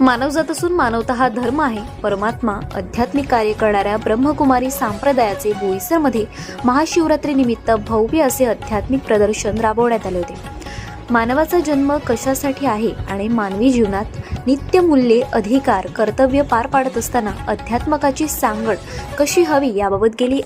मानवजात असून मानवता हा धर्म आहे. परमात्मा आध्यात्मिक कार्य करणाऱ्या ब्रह्मकुमारी संप्रदायाचे बोईसरमध्ये महाशिवरात्रीनिमित्त भव्य असे आध्यात्मिक प्रदर्शन राबवण्यात आले होते. मानवाचा जन्म कशासाठी आहे आणि मानवी जीवनात नित्यमूल्ये अधिकार कर्तव्य पार पाडत असताना अध्यात्मकाची सांगड कशी हवी याबाबत गेली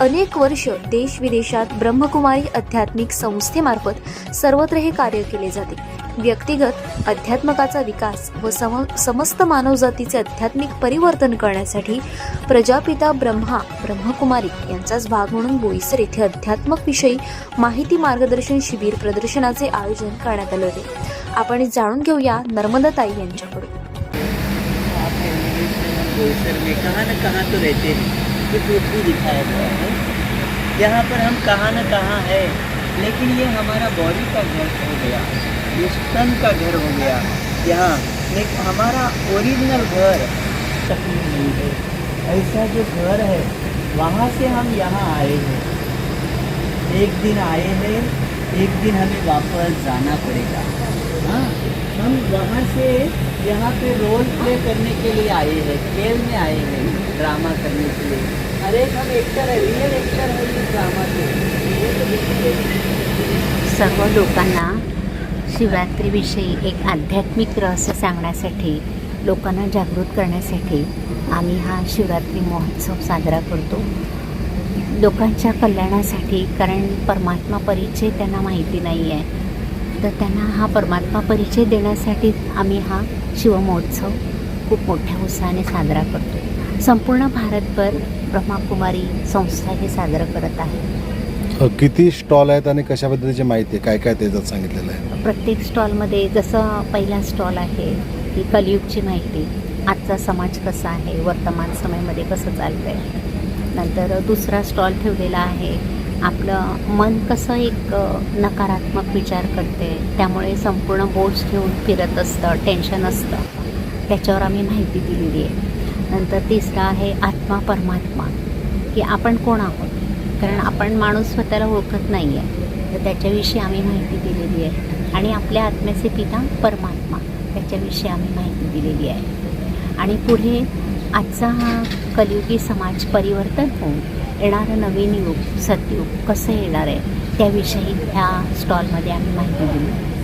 अनेक वर्ष देश विदेशात ब्रह्मकुमारी आध्यात्मिक संस्थेमार्फत सर्वत्र हे कार्य केले जाते. व्यक्तिगत अध्यात्मकाचा विकास व सम समस्त मानवजातीचे आध्यात्मिक परिवर्तन करण्यासाठी प्रजापिता ब्रह्मा ब्रह्मकुमारी यांचाच भाग म्हणून बोईसर येथे अध्यात्मक विषयी माहिती मार्गदर्शन शिबिर प्रदर्शनाचे आयोजन करण्यात आले होते. आपण जाणून घेऊया नर्मदाताई यांच्याकडून. कहाँ न कहाँ यहाँ पर हम कहाँ न कहाँ है। लेकिन ये हमारा बॉडी का घर हो गया, ये तन का घर हो गया। यहाँ लेकिन हमारा ओरिजिनल घर। नहीं है ऐसा जो घर है, वहाँ से हम यहाँ आए हैं। एक दिन आए हैं, एक दिन हमें वापस जाना पड़ेगा। हाँ हम वहाँ से यहाँ पे रोल प्ले करने के लिए आए हैं, खेल में आए हैं ड्रामा करने के लिए। एक हम एक्टर है रियल एक्टर है ड्रामा के। सर्व लोकांना शिवरात्रीविषयी एक आध्यात्मिक रहस्य सांगण्यासाठी लोकांना जागृत करण्यासाठी आम्ही हा शिवरात्री महोत्सव साजरा करतो. लोकांच्या कल्याणासाठी कारण परमात्मा परिचय त्यांना माहिती नाही आहे तर त्यांना हा परमात्मा परिचय देण्यासाठी आम्ही हा शिवमहोत्सव खूप मोठ्या उत्साहाने साजरा करतो. संपूर्ण भारतभर ब्रह्माकुमारी संस्था हे साजरं करत आहे. किती स्टॉल आहेत आणि कशा पद्धतीची माहिती आहे? काय काय त्याच्यात सांगितलेलं आहे? प्रत्येक स्टॉलमध्ये जसं पहिला स्टॉल आहे की कलयुगची माहिती. आजचा समाज कसा आहे? वर्तमान समयामध्ये कसं चालतं आहे नंतर दुसरा स्टॉल ठेवलेला आहे. आपलं मन कसं एक नकारात्मक विचार करते त्यामुळे संपूर्ण बोज घेऊन फिरत असतं टेन्शन असतं. त्याच्यावर आम्ही माहिती दिलेली आहे. नंतर तिसरा आहे आत्मा परमात्मा. की आपण कोण आहोत? कारण आपण माणूस स्वतःला ओळखत नाही आहे तर त्याच्याविषयी आम्ही माहिती दिलेली आहे. आणि आपल्या आत्म्याचे पिता परमात्मा त्याच्याविषयी आम्ही माहिती दिलेली आहे. आणि पुढे आजचा हा कलियुगी समाज परिवर्तन होऊन येणारं नवीन युग सतयुग कसं येणार आहे त्याविषयी ह्या स्टॉलमध्ये आम्ही माहिती दिली.